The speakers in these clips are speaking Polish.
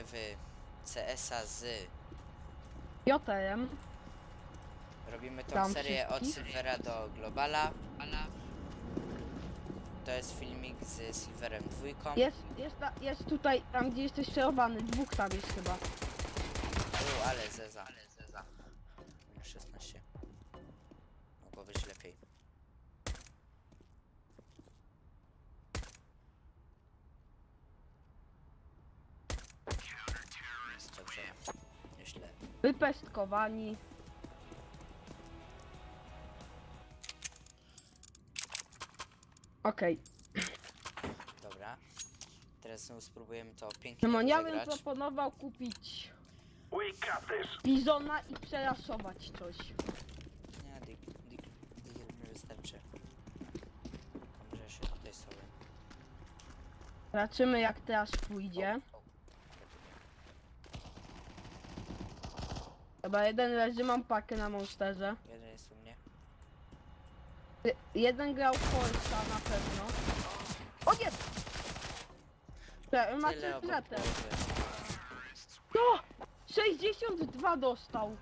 gramy w CS-a z... JTM. Robimy tą Tam serię od wszystkich? Silvera do Globala. To jest filmik z Silverem dwójką. Jest, jest, ta, jest tutaj, tam gdzie jesteś celowany. Dwóch tam jest chyba. U, ale zeza. Ale zeza. 16. Mogło być lepiej. Dobrze. Nieźle. Wypestkowani. Okej. Dobra. Teraz znowu spróbujemy to pięknie Szymon, ja bym rozegrać. proponował kupić We got this. bizona i przerasować coś. Nie, dig, dig, mi wystarczy. Może się tutaj sobie... Zobaczymy jak teraz pójdzie. O, Chyba jeden leży, mam pakę na monsterze. Jeden jest u mnie. Y- Jeden grał Polsa na pewno. O nie! Te, Tyle macie obok połowy. No! 62 dostał.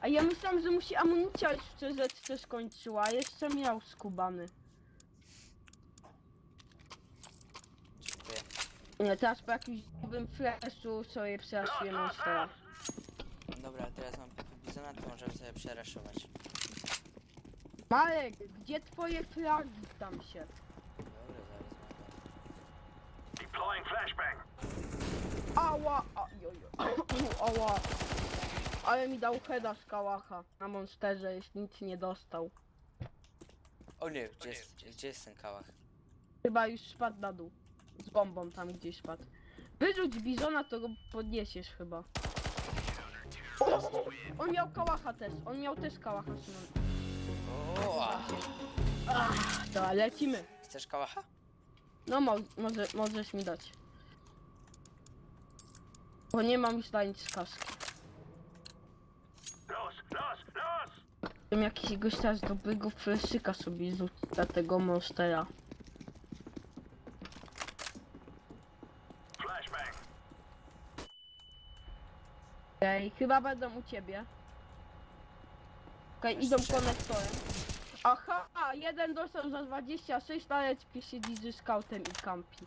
A ja myślałem, że mu się amunicja już w CZ skończyła, a jeszcze miał skubany. Dziękuję. Teraz po jakimś nowym flashu sobie przerasuję monstera. Dobra, teraz mam bizona, to możemy sobie przeraszować. Marek, gdzie twoje flagi tam się? Dobra, zaraz mam. Deploying flashbang. Ała! A. Ała! Ale mi dał heada z kałacha na monsterze, już nic nie dostał. O nie, gdzie jest, gdzie jest ten kałach? Chyba już spadł na dół. Z bombą tam gdzieś spadł. Wyrzuć bizona, to go podniesiesz chyba. On miał kałacha też, on miał też kałacha, Szymon. O, Dobra, lecimy. chcesz kałacha? No mo może, możesz mi dać. Bo nie mam już na nic z kaski. Los, los, los. Wiem jakiś gościa z dobrego fleszyka sobie rzuca tego monstera. Flashbang. Ej, chyba będą u ciebie. Okej, idą konektorem. Aha, a jeden dostał za 26, ale ci siedzi ze scoutem i kampi.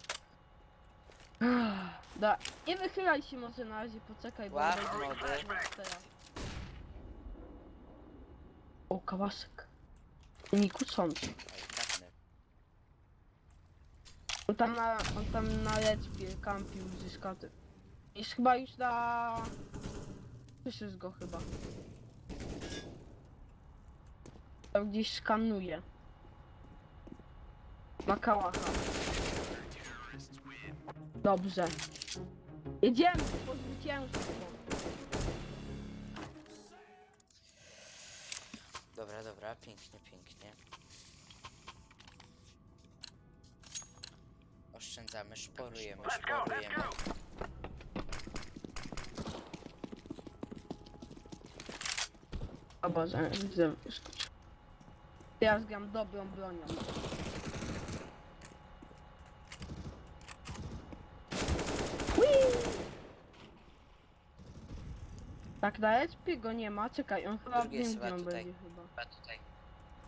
Da, nie wychylaj się może na razie, poczekaj, bo Łap będę-. O, kałaszek. Mi. Oj, trafny. On tam na, on tam na lecpie kampił ze scoutem. Jest chyba już na... Słyszysz go chyba. Tam gdzieś skanuje. Ma kałacha. Dobrze. Jedziemy po zwycięstwo. Dobra, dobra, pięknie, pięknie. Oszczędzamy, szporujemy, Let's go, let's szporujemy. O Boże, widzę. wyskoczył. Teraz gram dobrą bronią. Tak na SP go nie ma, czekaj, on chyba Drugi jest chyba tutaj. będzie chyba. Chyba tutaj.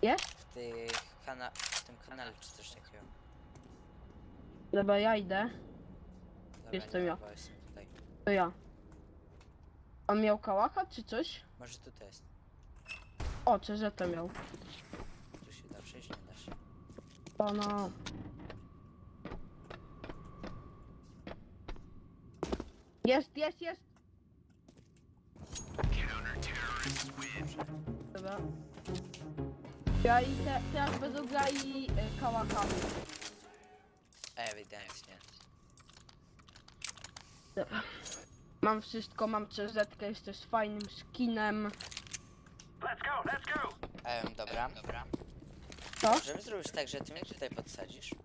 Jest? W, tych kana w tym kanale czy coś takiego. Dobra, ja idę, Dobra, Jestem nie ja. jestem tutaj. to ja. On miał kałacha czy coś? Może tutaj jest. O, że to miał. Tu się da przejść, nie da się. Pana. Jest, jest, jest! Dobra. Ja i te, teraz będą grali e, kałachami. Ewidentnie. Dobra. Mam wszystko, mam CZ, jeszcze z fajnym skinem. Let's go, let's go. Em, dobra, dobra. Co? Możemy zrobić tak, że ty mnie tutaj podsadzisz.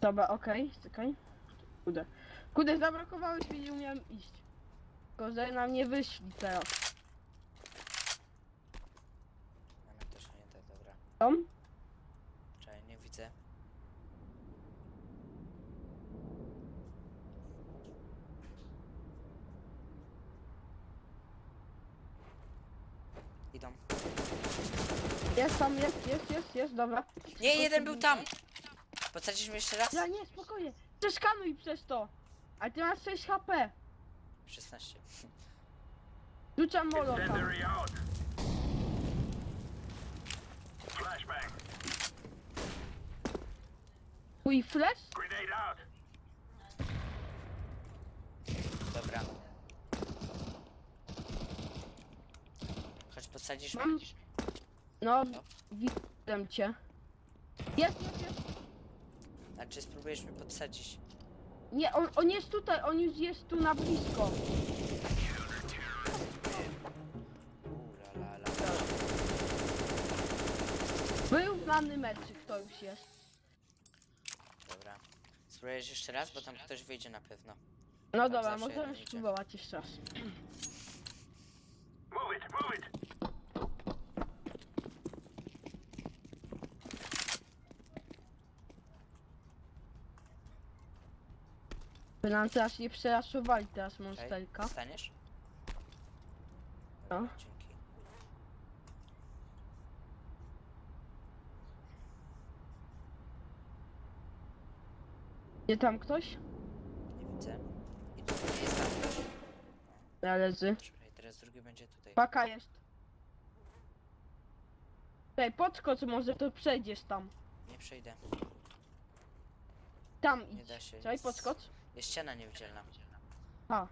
Dobra, okej, czekaj. Kudę. Kudę, zablokowałeś mnie, nie umiałem iść. Tylko, że na mnie wyszli teraz. Mamy też nie tak, dobra. Tom? Czekaj, nie widzę. Idą. Jest tam, jest, jest, jest, jest, dobra. Nie, jeden był tam! Mnie jeszcze raz? Ja nie, spokojnie. Przeskanuj przez to. A ty masz 6 HP. 16. Rzucam moloka. Incendiary out. Flashbang. Twój flash? Grenade out. Dobra. Chodź, podsadzisz mnie? Mam... No, widzę cię. Jest, jest, jest. A czy spróbujesz mnie podsadzić? Nie, on, on jest tutaj, on już jest tu na blisko. Ura la la. Wyrównany meczyk to już jest. Dobra. Spróbujesz jeszcze raz, bo tam ktoś wyjdzie na pewno. No Tam dobra, zawsze możemy idzie. spróbować jeszcze raz. Move it, move it. By nam teraz nie przeraszowali teraz monsterka. Staniesz? No. Dzięki. Gdzie tam ktoś? Nie widzę. I tu nie jest tam ktoś. Ja leży. Czekaj, teraz drugi będzie tutaj. Paka jest. Ej, podskocz może to przejdziesz tam. Nie przejdę. Tam Nie idź. da się. Czekaj, podskocz. Jest ściana niewidzialna. A.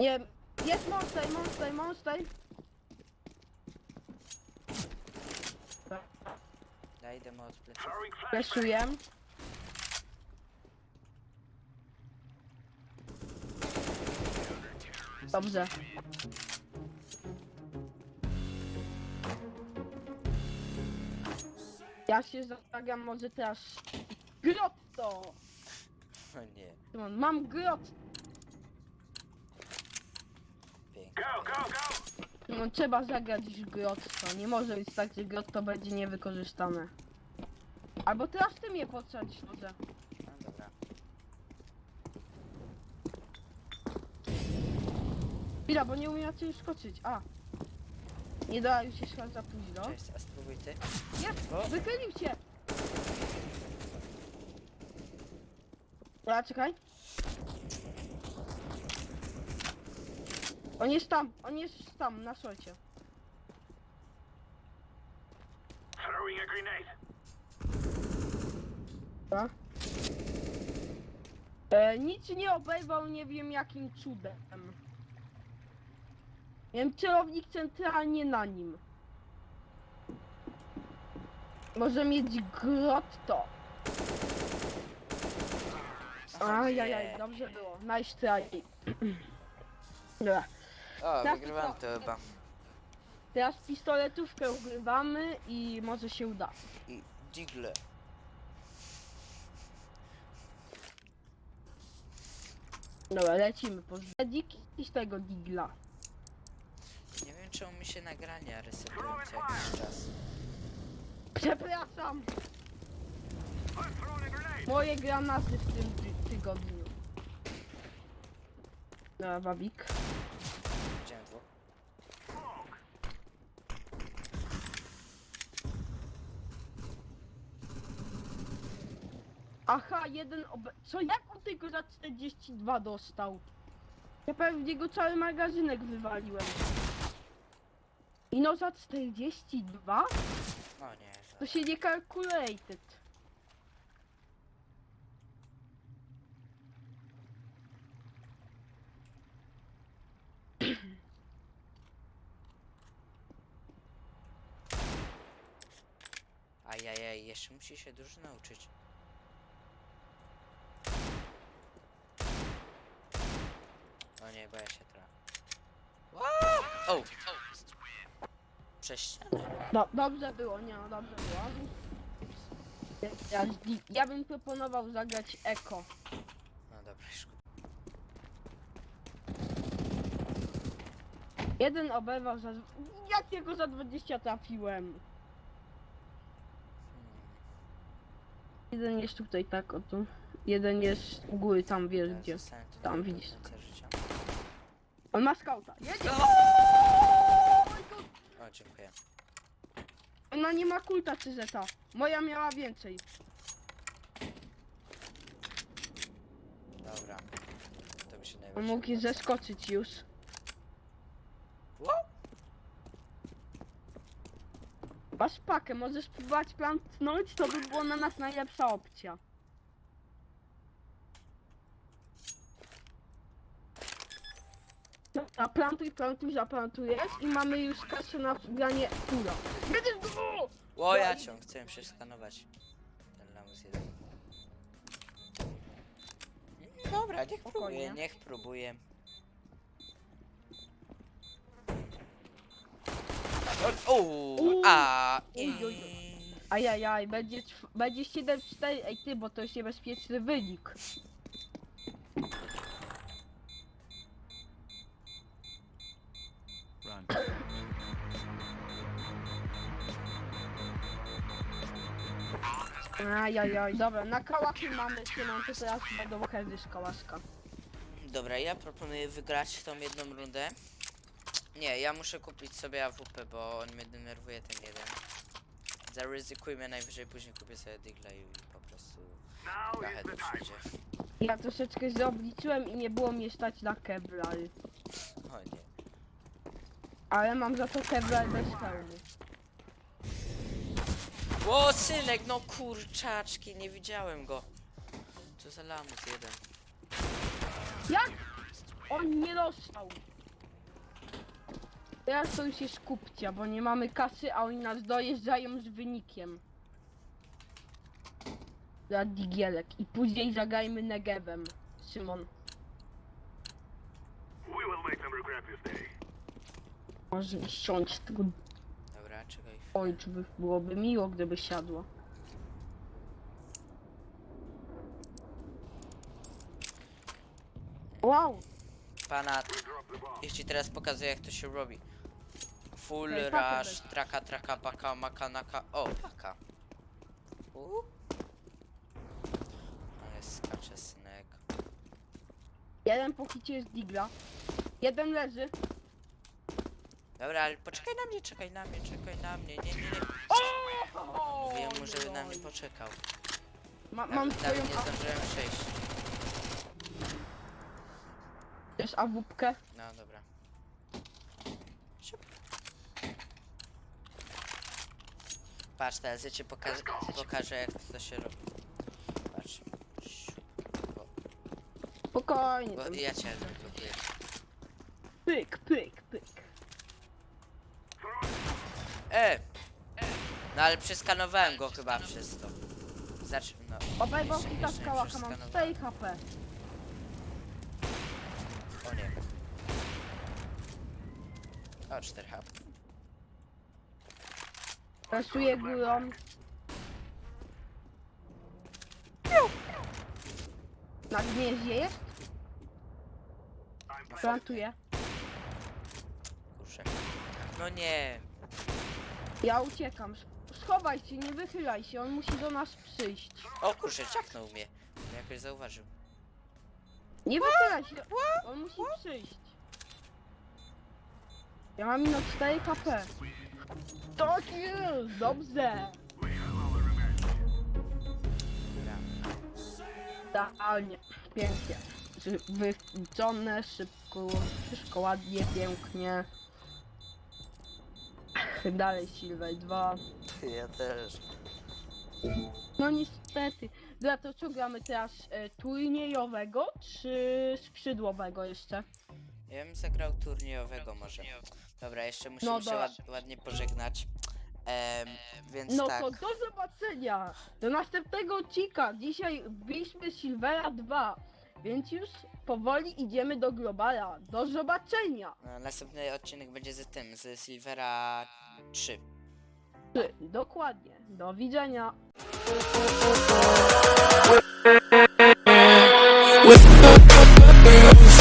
Nie, jest monster, monster, monster. Daj, idę mu od pleców. Fleszuję. Dobrze. Ja się zastawiam może teraz grotto. O nie, Szymon, Mam grot. pięknie. Go, go, go. No, trzeba zagrać w grotto. Nie może być tak, że grotto będzie niewykorzystane. Albo teraz ty mnie podsadzisz może. No dobra. Chwila, bo nie umiem ciebie skoczyć. A. Nie da, już jest chyba za późno. Cześć, a spróbuj ty. Jest! O. Wychylił się! Dobra, czekaj. On jest tam, on jest tam, na szolcie. Throwing a grenade. Dobra. E, nic nie obejwał, nie wiem jakim cudem. Miałem celownik centralnie na nim. Może mieć grotto. Ajajaj, dobrze było. Nice try. Dobra. O, Teraz wygrywam to- chyba. Teraz pistoletówkę ugrywamy i może się uda. I digle. Dobra, lecimy po zediki i z tego digla. Nie wiem czemu mi się nagrania resetują co jakiś czas. Przepraszam! Moje granaty w tym ty tygodniu. Dobra, Wawik. Widziałem dwóch. Aha, jeden obe... Co, jak on tylko za 42 dostał? Ja pewnie go cały magazynek wywaliłem. I no za 42? O nie. To się nie calculated. Ajajaj, jeszcze musi się dużo nauczyć. O nie, boję się trochę. O! Przez ścianę. No, dobrze było, nie no, dobrze było. Ja, ja bym proponował zagrać Eko. No dobra, już. Jeden oberwał za... Jakiego za 20 trafiłem? Jeden jest tutaj, tak, o tu. Jeden jest u góry, tam wiesz gdzie. Tam widzisz. On ma skauta. Jedzie! O, dziękuję. Ona nie ma kulta czy zeta. Moja miała więcej. Dobra. To mi się On mógł podoba. zeskoczyć już. Wow. Masz pakę, możesz próbować plantnąć, to by było na nas najlepsza opcja. A plantuj, plantuj, zaplantujesz i mamy już kasę na granie tura. Jedziesz go! O, ja cię chcę przeskanować. Ten lamus jeden. Dobra, niech próbuje, Spokojnie. niech próbuje. Uuu. a Uj, uj, uj. Ajajaj, będzie, będzie 7-4, ej ty, bo to jest niebezpieczny wynik. Ajajaj, dobra, na kałachy mamy Szymon, to teraz będą heady z kałaszka. Dobra, ja proponuję wygrać tą jedną rundę. Nie, ja muszę kupić sobie AWP, bo on mnie denerwuje ten jeden. Zaryzykujmy najwyżej, później kupię sobie Digla i po prostu time. przyjdzie. Ja troszeczkę zobliczyłem i nie było mnie stać na Kevlar. O nie. Ale mam za to Kevlar bez hełmu. O, synek, no kurczaczki, nie widziałem go. Co za lamus jeden. Jak? On nie dostał. Teraz to już jest kupcia, bo nie mamy kasy, a oni nas dojeżdżają z wynikiem. Za digielek. I później zagrajmy Negewem. Szymon. Może siąść z tego Dobra, czekaj. ojczu, by- byłoby miło, gdyby siadło. Wow! Pana, ci teraz pokazuję jak to się robi. Full Ej, pakę rush, weź. traka, traka, baka, maka, naka. O, paka. U. Ale skacze synek. Jeden po hicie jest digla. Jeden leży. Dobra, ale poczekaj na mnie, czekaj na mnie, czekaj na mnie. Nie, nie, nie. Mówiłem mu, żeby na mnie poczekał. Ma, Mam mam Nawet twoją nie zdążyłem przejść. a- też awupkę. No dobra. Patrz, teraz ja ci pokażę, pokażę jak to się robi. Patrz. Spokojnie. Bo tam. ja cię zablokuję. Pyk, pyk, pyk. E! No ale przeskanowałem go chyba przez to. Zacz... no. Obaj boki ta skała, mam przeskanowałem. 4 HP. O nie. O, 4 HP. Rasuję górą. Na gnieździe jest? Plantuję. Kurczę. No nie. Ja uciekam. Sch- Schowaj się, nie wychylaj się, on musi do nas przyjść. O kurczę, ciaknął mnie. Jakoś zauważył. Nie wychylaj się, on musi przyjść. Ja mam minut 4 HP. Tak jest, dobrze. Idealnie, pięknie. Ży- szybko, wszystko ładnie, pięknie. Dalej Silver 2. Ja też. No niestety. Dla to co gramy teraz e, turniejowego czy skrzydłowego jeszcze? Ja bym zagrał turniejowego może. Dobra, jeszcze musimy No się dobra. ład, ładnie pożegnać. Em, więc No tak. to do zobaczenia! Do następnego odcinka. Dzisiaj wbiliśmy Silvera 2, więc już powoli idziemy do Globala. Do zobaczenia! No, następny odcinek będzie z tym, z Silvera 3. Ty, Dokładnie. Do widzenia. with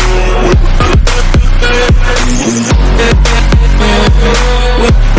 We